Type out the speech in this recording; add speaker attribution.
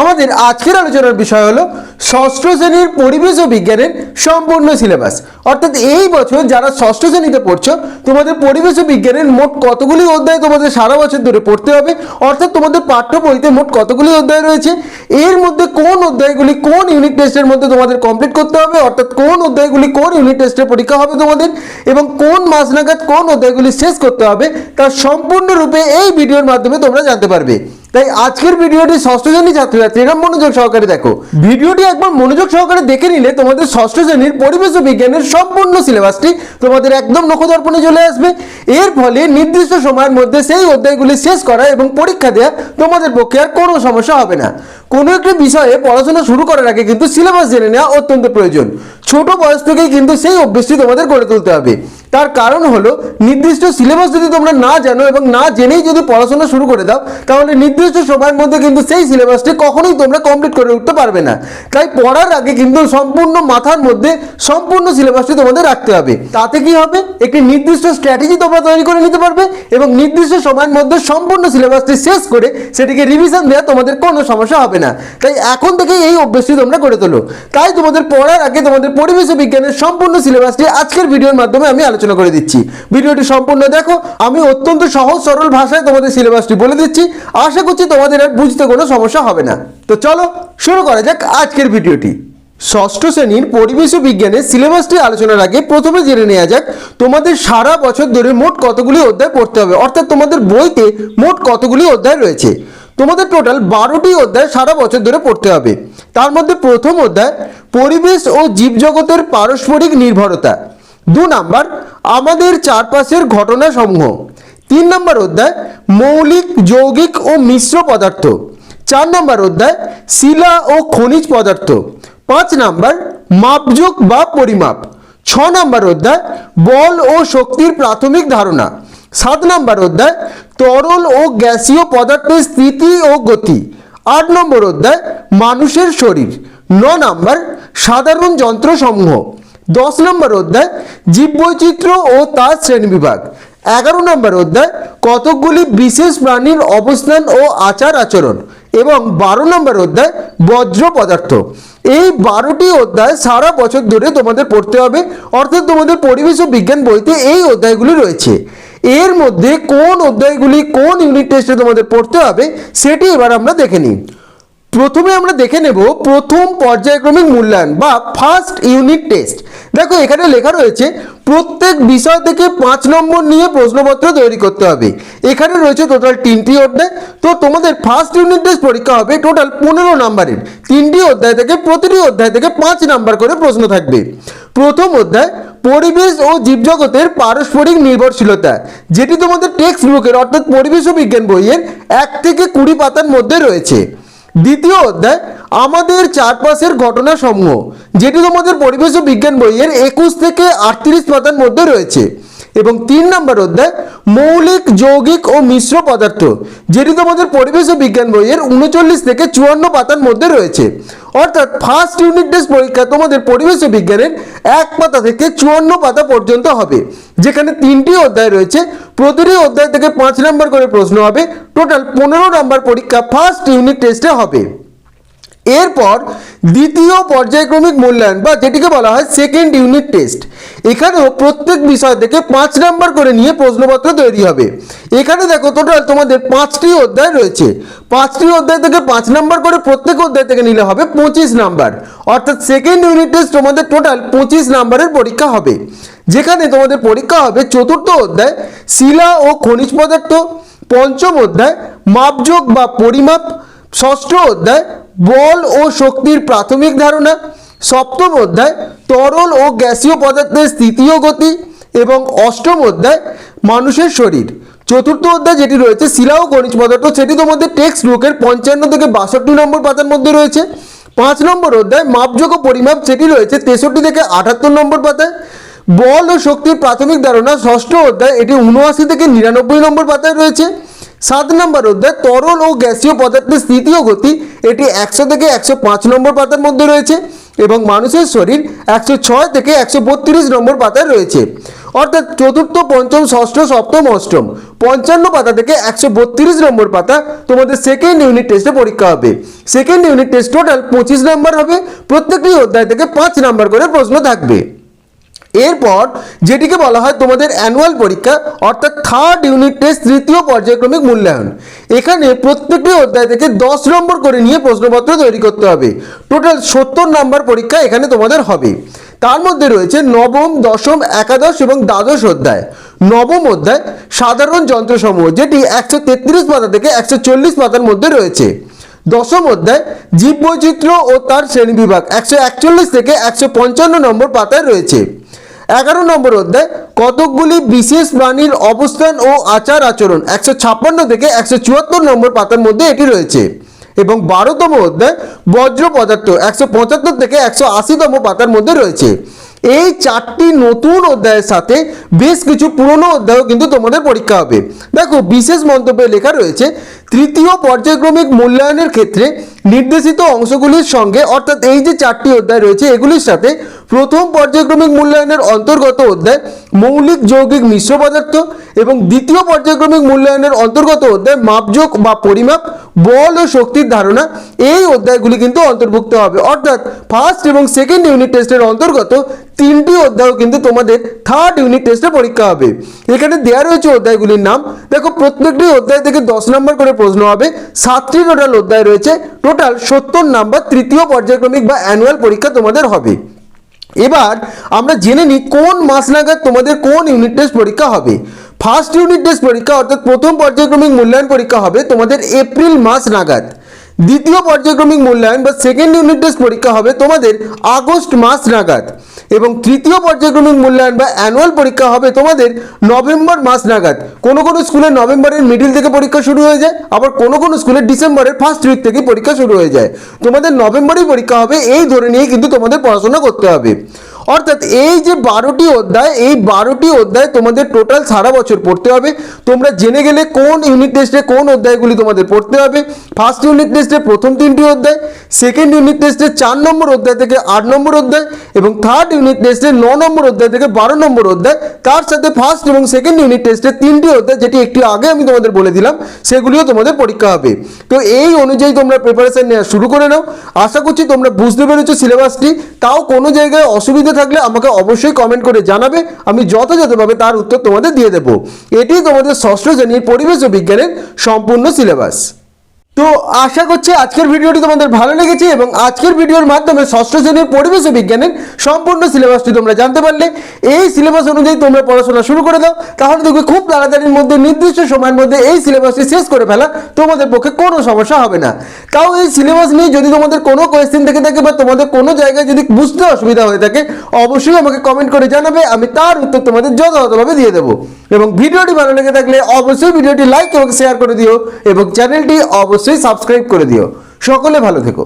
Speaker 1: আমাদের আজকের আলোচনার বিষয় হলো ষষ্ঠ শ্রেণির পরিবেশ ও বিজ্ঞানের সম্পূর্ণ সিলেবাস। অর্থাৎ এই বছর যারা ষষ্ঠ শ্রেণীতে পড়ছো, তোমাদের পরিবেশ ও বিজ্ঞানের মোট কতগুলি অধ্যায় তোমাদের সারা বছর ধরে পড়তে হবে? অর্থাৎ তোমাদের পাঠ্য বইতে মোট কতগুলি অধ্যায় রয়েছে? এর মধ্যে কোন অধ্যায়গুলি কোন ইউনিট টেস্টের মধ্যে তোমাদের কমপ্লিট করতে হবে? অর্থাৎ কোন অধ্যায়গুলি কোন ইউনিট টেস্টের পরীক্ষা হবে তোমাদের? এবং কোন মাস নাগাদ কোন অধ্যায়গুলি শেষ করতে হবে? তার সম্পূর্ণরূপে এই ভিডিওর মাধ্যমে তোমরা জানতে পারবে। তাই আজকের ভিডিওটি ষষ্ঠ শ্রেণি ছাত্রছাত্রীরা মনোযোগ সহকারে দেখো। ভিডিওটি একবার মনোযোগ সহকারে দেখে নিলে তোমাদের ষষ্ঠ শ্রেণির পরিবেশ বিজ্ঞানের সম্পূর্ণ সিলেবাসটি তোমাদের একদম নখদর্পণে চলে আসবে। এর ফলে নির্দিষ্ট সময়ের মধ্যে সেই অধ্যায়গুলি শেষ করা এবং পরীক্ষা দেওয়া তোমাদের পক্ষে আর কোনো সমস্যা হবে না। কোনো একটি বিষয়ে পড়াশোনা শুরু করার আগে কিন্তু সিলেবাস জেনে নেওয়া অত্যন্ত প্রয়োজন। ছোট বয়স থেকেই কিন্তু সেই অভ্যেসটি তোমাদের গড়ে তুলতে হবে। তার কারণ হলো, নির্দিষ্ট সিলেবাস যদি তোমরা না জানো এবং না জেনেই যদি পড়াশোনা শুরু করে দাও, তাহলে নির্দিষ্ট সময়ের মধ্যে কিন্তু সেই সিলেবাসটি কখনোই তোমরা কমপ্লিট করে উঠতে পারবে না। তাই পড়ার আগে কিন্তু সম্পূর্ণ মাথার মধ্যে সম্পূর্ণ সিলেবাসটি তোমাদের রাখতে হবে। তাতে কি হবে? একটি নির্দিষ্ট স্ট্র্যাটেজি তোমরা তৈরি করে নিতে পারবে এবং নির্দিষ্ট সময়ের মধ্যে সম্পূর্ণ সিলেবাসটি শেষ করে সেটিকে রিভিশন দেওয়া তোমাদের কোনো সমস্যা হবে না। তাই এখন থেকে এই অভ্যেসটি তোমরা করে তোলো। তাই তোমাদের পড়ার আগে তোমাদের পরিবেশ বিজ্ঞানের সম্পূর্ণ সিলেবাসটি আজকের ভিডিওর মাধ্যমে আমি আলোচনা করে দিচ্ছি। ভিডিওটি সম্পূর্ণ দেখো, আমি অত্যন্ত সহজ, সরল ভাষায় তোমাদের সিলেবাসটি বলে দিচ্ছি। আশা করছি তোমাদের আর বুঝতে কোনো সমস্যা হবে না। তো চলো, শুরু করা যাক আজকের ভিডিওটি। ষষ্ঠ শ্রেণির পরিবেশ বিজ্ঞানের সিলেবাসটি আলোচনার আগে প্রথমে জেনে নেওয়া যাক, তোমাদের সারা বছর ধরে মোট কতগুলি অধ্যায় পড়তে হবে? অর্থাৎ তোমাদের বইতে মোট কতগুলি অধ্যায় রয়েছে? তোমাদের টোটাল বারোটি অধ্যায় সারা বছর ধরে পড়তে হবে। তার মধ্যে প্রথম অধ্যায়, পরিবেশ ও জীবজগতের পারস্পরিক নির্ভরতা। দু নাম্বার, আমাদের চারপাশের ঘটনা সমূহ তিন নম্বর অধ্যায়, মৌলিক, যৌগিক ও মিশ্র পদার্থ। চার নম্বর অধ্যায়, শিলা ও খনিজ পদার্থ। পাঁচ নাম্বার, মাপযোগ বা পরিমাপ। ছ নম্বর অধ্যায়, বল ও শক্তির প্রাথমিক ধারণা। সাত নম্বর অধ্যায় তরল ও গ্যাসীয় পদার্থের স্থিতি ও গতি। আট নম্বর অধ্যায়, মানুষের শরীর। ন নম্বর, সাধারণ যন্ত্রসমূহ। দশ নম্বর অধ্যায়, জীববৈচিত্র্য ও তার শ্রেণীবিভাগ। এগারো নম্বর অধ্যায়, কতকগুলি বিশেষ প্রাণীর অবস্থান ও আচার আচরণ। এবং বারো নম্বর অধ্যায় বজ্র পদার্থ। এই বারোটি অধ্যায় সারা বছর ধরে তোমাদের পড়তে হবে, অর্থাৎ তোমাদের পরিবেশ ও বিজ্ঞান বইতে এই অধ্যায়গুলি রয়েছে। এর মধ্যে কোন অধ্যায়গুলি কোন ইউনিট টেস্টে তোমাদের পড়তে হবে, সেটি এবার আমরা দেখে নিই। প্রথমে আমরা দেখে নেব প্রথম পর্যায়ক্রমিক মূল্যায়ন বা ফার্স্ট ইউনিট টেস্ট দেখো, এখানে লেখা রয়েছে, প্রত্যেক বিষয় থেকে পাঁচ নম্বর নিয়ে প্রশ্নপত্র তৈরি করতে হবে। এখানে রয়েছে টোটাল তিনটি অধ্যায়। তো তোমাদের ফার্স্ট ইউনিট টেস্ট পরীক্ষা হবে টোটাল পনেরো নাম্বারের। তিনটি অধ্যায় থেকে প্রতিটি অধ্যায় থেকে পাঁচ নাম্বার করে প্রশ্ন থাকবে। প্রথম অধ্যায়, পরিবেশ ও জীবজগতের পারস্পরিক নির্ভরশীলতা, যেটি তোমাদের টেক্সট বুকের অর্থাৎ পরিবেশ ও বিজ্ঞান বইয়ের এক থেকে কুড়ি পাতার মধ্যে রয়েছে। দ্বিতীয় অধ্যায়, আমাদের চারপাশের ঘটনা সমূহ যেটি তোমাদের পরিবেশ ও বিজ্ঞান বইয়ের একুশ থেকে আটত্রিশ পাতার মধ্যে রয়েছে। এবং তিন নম্বর অধ্যায়, মৌলিক, যৌগিক ও মিশ্র পদার্থ, যেটি তোমাদের পরিবেশ ও বিজ্ঞান বইয়ের উনচল্লিশ থেকে চুয়ান্ন পাতার মধ্যে রয়েছে। অর্থাৎ ফার্স্ট ইউনিট টেস্ট পরীক্ষা তোমাদের পরিবেশ ও বিজ্ঞানের এক পাতা থেকে চুয়ান্ন পাতা পর্যন্ত হবে। যেখানে তিনটি অধ্যায় রয়েছে। প্রতিটি অধ্যায় থেকে পাঁচ নম্বর করে প্রশ্ন হবে। টোটাল পনেরো নম্বর পরীক্ষা ফার্স্ট ইউনিট টেস্টে হবে। এরপর দ্বিতীয় পর্যায়ক্রমিক মূল্যায়ন বা যেটিকে বলা হয় সেকেন্ড ইউনিট টেস্ট এখানেও প্রত্যেক বিষয় থেকে পাঁচ নাম্বার করে নিয়ে প্রশ্নপত্র তৈরি হবে। এখানে দেখো টোটাল তোমাদের পাঁচটি অধ্যায় রয়েছে। পাঁচটি অধ্যায় থেকে পাঁচ নাম্বার করে প্রত্যেক অধ্যায় থেকে নিলে হবে পঁচিশ নাম্বার অর্থাৎ সেকেন্ড ইউনিট টেস্ট তোমাদের টোটাল পঁচিশ নাম্বারের পরীক্ষা হবে। যেখানে তোমাদের পরীক্ষা হবে চতুর্থ অধ্যায়, শিলা ও খনিজ পদার্থ, পঞ্চম অধ্যায়, মাপযোগ বা পরিমাপ ষষ্ঠ অধ্যায়, বল ও শক্তির প্রাথমিক ধারণা। সপ্তম অধ্যায়, তরল ও গ্যাসীয় পদার্থের স্থিতি ও গতি। এবং অষ্টম অধ্যায়, মানুষের শরীর। চতুর্থ অধ্যায় যেটি রয়েছে, শিলা ও খনিজ পদার্থ, সেটি তোমাদের টেক্সট বুকের পঞ্চান্ন থেকে বাষট্টি নম্বর পাতার মধ্যে রয়েছে। পাঁচ নম্বর অধ্যায়, মাপযোগ ও পরিমাপ, সেটি রয়েছে তেষট্টি থেকে আটাত্তর নম্বর পাতায়। বল ও শক্তির প্রাথমিক ধারণা, ষষ্ঠ অধ্যায়, এটি উনআশি থেকে নিরানব্বই নম্বর পাতায় রয়েছে। সাত নম্বর অধ্যায় তরল ও গ্যাসীয় পদার্থের স্থিতি ও গতি। এটি একশো থেকে একশো পাঁচ নম্বর পাতার মধ্যে রয়েছে এবং মানুষের শরীর একশো ছয় থেকে একশো বত্রিশ নম্বর পাতায় রয়েছে। অর্থাৎ চতুর্থ, পঞ্চম, ষষ্ঠ, সপ্তম, অষ্টম, পঞ্চান্ন পাতা থেকে একশো বত্রিশ নম্বর পাতা তোমাদের সেকেন্ড ইউনিট টেস্টে পরীক্ষা হবে। সেকেন্ড ইউনিট টেস্ট টোটাল পঁচিশ নম্বর হবে। প্রত্যেকটি অধ্যায় থেকে পাঁচ নাম্বার করে প্রশ্ন থাকবে। এরপর যেটিকে বলা হয় তোমাদের অ্যানুয়াল পরীক্ষা, অর্থাৎ থার্ড ইউনিট টেস্ট তৃতীয় পর্যায়ক্রমিক মূল্যায়ন। এখানে প্রত্যেকটি অধ্যায় থেকে দশ নম্বর করে নিয়ে প্রশ্নপত্র তৈরি করতে হবে। টোটাল সত্তর নম্বর পরীক্ষা এখানে তোমাদের হবে। তার মধ্যে রয়েছে নবম, দশম, একাদশ এবং দ্বাদশ অধ্যায়। নবম অধ্যায়, সাধারণ যন্ত্রসমূহ, যেটি একশো তেত্রিশ পাতা থেকে একশো চল্লিশ পাতার মধ্যে রয়েছে। দশম অধ্যায়, জীববৈচিত্র্য ও তার শ্রেণীবিভাগ, একশো একচল্লিশ থেকে একশো পঞ্চান্ন নম্বর পাতায় রয়েছে। এগারো নম্বর অধ্যায়, কতকগুলি বিশেষ প্রাণীর অবস্থান ও আচার আচরণ, একশো ছাপ্পান্ন থেকে একশো চুয়াত্তর নম্বর পাতার মধ্যে এটি রয়েছে। এবং বারোতম অধ্যায়, বজ্র পদার্থ, একশো পঁচাত্তর থেকে একশো আশিতম পাতার মধ্যে রয়েছে। এই চারটি নতুন অধ্যায়ের সাথে বেশ কিছু পুরনো অধ্যায়ও কিন্তু তোমাদের পরীক্ষা হবে। দেখো, বিশেষ মন্তব্যে লেখা রয়েছে, তৃতীয় পর্যায়ক্রমিক মূল্যায়নের ক্ষেত্রে নির্দেশিত অংশগুলির সঙ্গে, অর্থাৎ এই যে চারটি অধ্যায় রয়েছে, এগুলির সাথে প্রথম পর্যায়ক্রমিক মূল্যায়নের অন্তর্গত অধ্যায় মৌলিক যৌগিক মিশ্র পদার্থ এবং দ্বিতীয় পর্যায়ক্রমিক মূল্যায়নের অন্তর্গত অধ্যায় মাপযোগ বা পরিমাপ, বল ও শক্তির ধারণা, এই অধ্যায়গুলি কিন্তু অন্তর্ভুক্ত হবে। অর্থাৎ ফার্স্ট এবং সেকেন্ড ইউনিট টেস্টের অন্তর্গত তিনটি অধ্যায়ও কিন্তু তোমাদের থার্ড ইউনিট টেস্টে পরীক্ষা হবে। এখানে দেওয়া রয়েছে অধ্যায়গুলির নাম। দেখো, প্রত্যেকটি অধ্যায় থেকে দশ নম্বর করে প্রশ্ন হবে। সাতটি টোটাল অধ্যায় রয়েছে। টোটাল সত্তর নাম্বার তৃতীয় পর্যায়ক্রমিক বা অ্যানুয়াল পরীক্ষা তোমাদের হবে। এবার আমরা জেনে নিই কোন মাস নাগাদ তোমাদের কোন ইউনিট টেস্ট পরীক্ষা হবে। ফার্স্ট ইউনিট টেস্ট পরীক্ষা অর্থাৎ প্রথম পর্যায়ক্রমিক মূল্যায়ন পরীক্ষা হবে তোমাদের এপ্রিল মাস নাগাদ। দ্বিতীয় পর্যায়ক্রমিক মূল্যায়ন বা সেকেন্ড ইউনিট টেস্ট পরীক্ষা হবে তোমাদের আগস্ট মাস নাগাদ। এবং তৃতীয় পর্যায়ক্রমিক মূল্যায়ন বা অ্যানুয়াল পরীক্ষা হবে তোমাদের নভেম্বর মাস নাগাদ। কোনো কোনো স্কুলে নভেম্বরের মিডিল থেকে পরীক্ষা শুরু হয়ে যায়, আবার কোনো কোনো স্কুলে ডিসেম্বরের ফার্স্ট উইক থেকে পরীক্ষা শুরু হয়ে যায়। তোমাদের নভেম্বরেই পরীক্ষা হবে, এই ধরে নিয়ে কিন্তু তোমাদের পড়াশোনা করতে হবে। অর্থাৎ এই যে বারোটি অধ্যায়, এই বারোটি অধ্যায় তোমাদের টোটাল সারা বছর পড়তে হবে। তোমরা জেনে গেলে কোন ইউনিট টেস্টে কোন অধ্যায়গুলি তোমাদের পড়তে হবে। ফার্স্ট ইউনিট টেস্টে প্রথম তিনটি অধ্যায় সেকেন্ড ইউনিট টেস্টে চার নম্বর অধ্যায় থেকে আট নম্বর অধ্যায় এবং থার্ড ইউনিট টেস্টে ন নম্বর অধ্যায় থেকে বারো নম্বর অধ্যায়। তার সাথে ফার্স্ট এবং সেকেন্ড ইউনিট টেস্টে তিনটি অধ্যায়, যেটি একটু আগে আমি তোমাদের বলে দিলাম, সেগুলিও তোমাদের পরীক্ষা হবে। তো এই অনুযায়ী তোমরা প্রিপারেশন নেওয়া শুরু করে নাও। আশা করছি তোমরা বুঝতে পেরেছ সিলেবাসটি তাও কোনো জায়গায় অসুবিধা থাকলে আমাকে অবশ্যই কমেন্ট করে জানাবে। আমি যথাযথভাবে তার উত্তর তোমাদের দিয়ে দেবো। এটি তোমাদের ষষ্ঠ শ্রেণির পরিবেশ ও বিজ্ঞানের সম্পূর্ণ সিলেবাস তো আশা করছি আজকের ভিডিওটি তোমাদের ভালো লেগেছে এবং আজকের ভিডিওর মাধ্যমে ষষ্ঠ শ্রেণির পরিবেশ বিজ্ঞানের সম্পূর্ণ সিলেবাসটি তোমরা জানতে পারলে। এই সিলেবাস অনুযায়ী তোমরা পড়াশোনা শুরু করে দাও। তাহলে দেখবে খুব তাড়াতাড়ির মধ্যে, নির্দিষ্ট সময়ের মধ্যে এই সিলেবাসটি শেষ করে ফেলা তোমাদের পক্ষে কোনো সমস্যা হবে না। তাও এই সিলেবাস নিয়ে যদি তোমাদের কোনো কোয়েশ্চেন থেকে থাকে বা তোমাদের কোনো জায়গায় যদি বুঝতে অসুবিধা হয়ে থাকে, অবশ্যই আমাকে কমেন্ট করে জানাবে। আমি তার উত্তর তোমাদের যথাযথভাবে দিয়ে দেবো। এবং ভিডিওটি ভালো লেগে থাকলে অবশ্যই ভিডিওটি লাইক এবং শেয়ার করে দিও এবং চ্যানেলটি অবশ্যই সাবস্ক্রাইব করে দিও। সকলে ভালো থেকো।